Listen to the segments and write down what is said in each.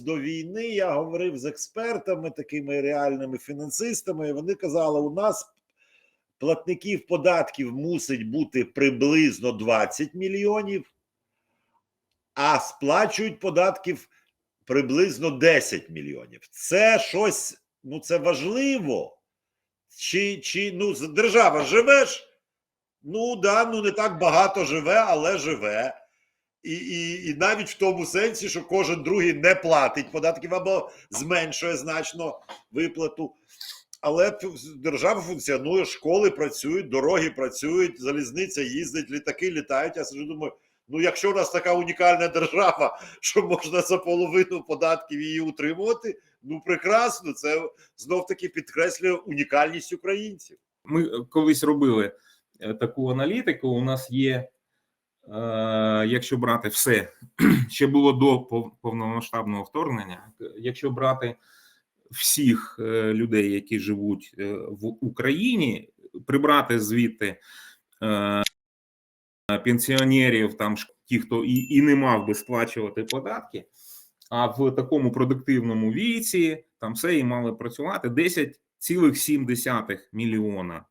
місяць до війни я говорив з експертами, такими реальними фінансистами, і вони казали: у нас платників податків мусить бути приблизно 20 мільйонів, а сплачують податків приблизно 10 мільйонів. Це щось, ну це важливо. Чи, чи ну, держава живеш? Ну да, ну не так багато живе, але живе. І, і, і навіть в тому сенсі, що кожен другий не платить податків або зменшує значно виплату. Але держава функціонує, школи працюють, дороги працюють, залізниця їздить, літаки літають. Я сиджу думаю, ну якщо у нас така унікальна держава, що можна за половину податків її утримувати, ну прекрасно, це знов таки підкреслює унікальність українців. Ми колись робили е, таку аналітику. У нас є, якщо брати все, ще було до повномасштабного вторгнення. е, Якщо брати всіх е, людей, які живуть е, в Україні, прибрати звідти е, пенсіонерів, там ті, хто і, і не мав би сплачувати податки, а в такому продуктивному віці там все і мали працювати 10,7 мільйона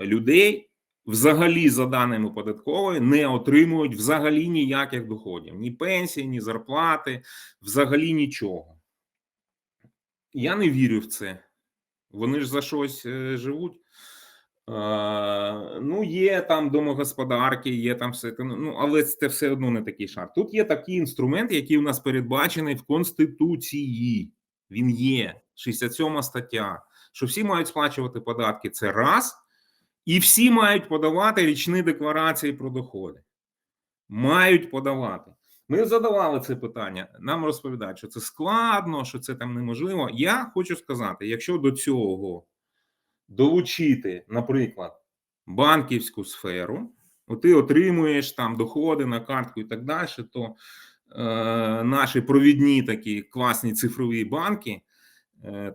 людей взагалі, за даними податкової, не отримують взагалі ніяких доходів: ні пенсії, ні зарплати, взагалі нічого. Я не вірю в це. Вони ж за щось е, живуть. Ну, є там домогосподарки, є там все. те, Ну, але це все одно не такий шар. Тут є такий інструмент, який у нас передбачений в Конституції. Він є 67 стаття. Що всі мають сплачувати податки. Це раз. І всі мають подавати річні декларації про доходи. Мають подавати. Ми задавали це питання. Нам розповідають, що це складно, що це там неможливо. Я хочу сказати: якщо до цього долучити, наприклад, банківську сферу, ти отримуєш там доходи на картку і так далі, то е, наші провідні такі класні цифрові банки,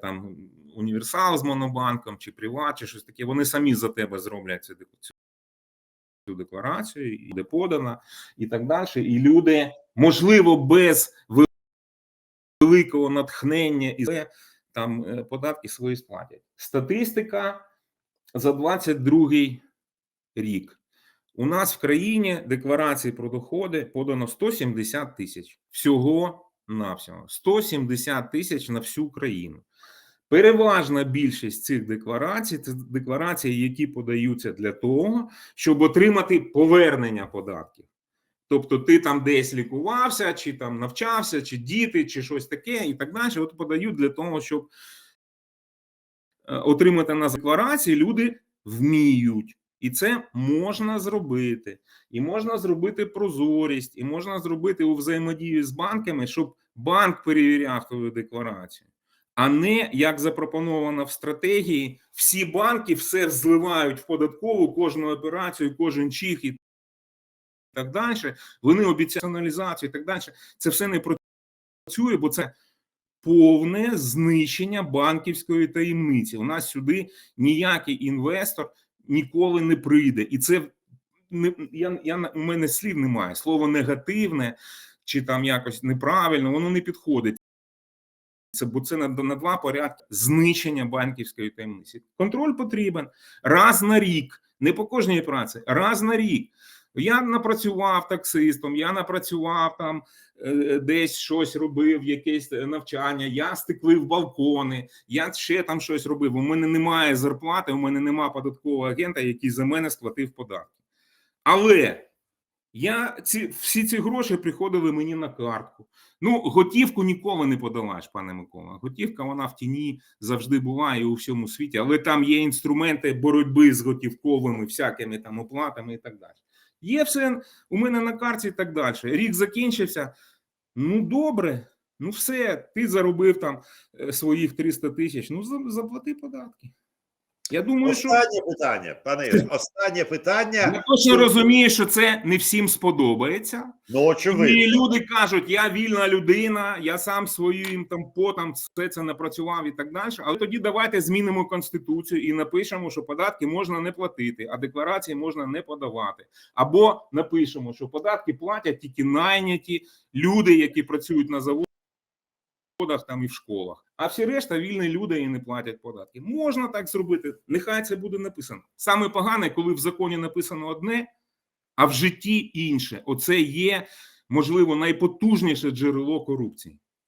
там універсал з монобанком чи Приват, чи щось таке, вони самі за тебе зроблять цю, цю цю декларацію, і буде подана, і так далі. І люди, можливо, без великого натхнення і там е, податки свої сплатять. Статистика за 22 рік. У нас в країні декларації про доходи подано 170 тисяч. Всього навсього 170 тисяч на всю країну. Переважна більшість цих декларацій це декларації, які подаються для того, щоб отримати повернення податків. Тобто, ти там десь лікувався, чи там навчався, чи діти, чи щось таке, і так далі. От подають для того, щоб е, отримати на декларації, люди вміють. І це можна зробити. І можна зробити прозорість, і можна зробити у взаємодії з банками, щоб банк перевіряв твою декларацію. А не як запропоновано в стратегії, всі банки все зливають в податкову кожну операцію, кожен чих і так далі. Вони обіцяють націоналізацію і так далі. Це все не працює, бо це повне знищення банківської таємниці. У нас сюди ніякий інвестор ніколи не прийде, і це не я, я у мене слів немає. Слово негативне чи там якось неправильно, воно не підходить. Це бо це на, на два порядки знищення банківської таємниці. Контроль потрібен раз на рік, не по кожній праці, раз на рік. Я напрацював таксистом, я напрацював там е, десь щось робив, якесь навчання, я стеклив балкони, я ще там щось робив. У мене немає зарплати, у мене немає податкового агента, який за мене сплатив податки. Але я ці всі ці гроші приходили мені на картку. Ну, готівку ніколи не подолаєш, пане Микола. Готівка вона в тіні завжди була і у всьому світі, але там є інструменти боротьби з готівковими всякими там оплатами і так далі. Є все у мене на карті і так далі. Рік закінчився. Ну, добре, ну все, ти заробив там е, своїх 300 тисяч. Ну, заплати податки. Я думаю, що Останнє питання, пане Ігор, останнє питання. я точно розумію, що це не всім сподобається. Ну, очевидно. І люди кажуть, я вільна людина, я сам своїм там потом все це напрацював і так далі. Але тоді давайте змінимо конституцію і напишемо, що податки можна не платити, а декларації можна не подавати. Або напишемо, що податки платять тільки найняті люди, які працюють на заводі. Заводах там і в школах. А всі решта вільні люди і не платять податки. Можна так зробити. Нехай це буде написано. Саме погане, коли в законі написано одне, а в житті інше. Оце є можливо найпотужніше джерело корупції.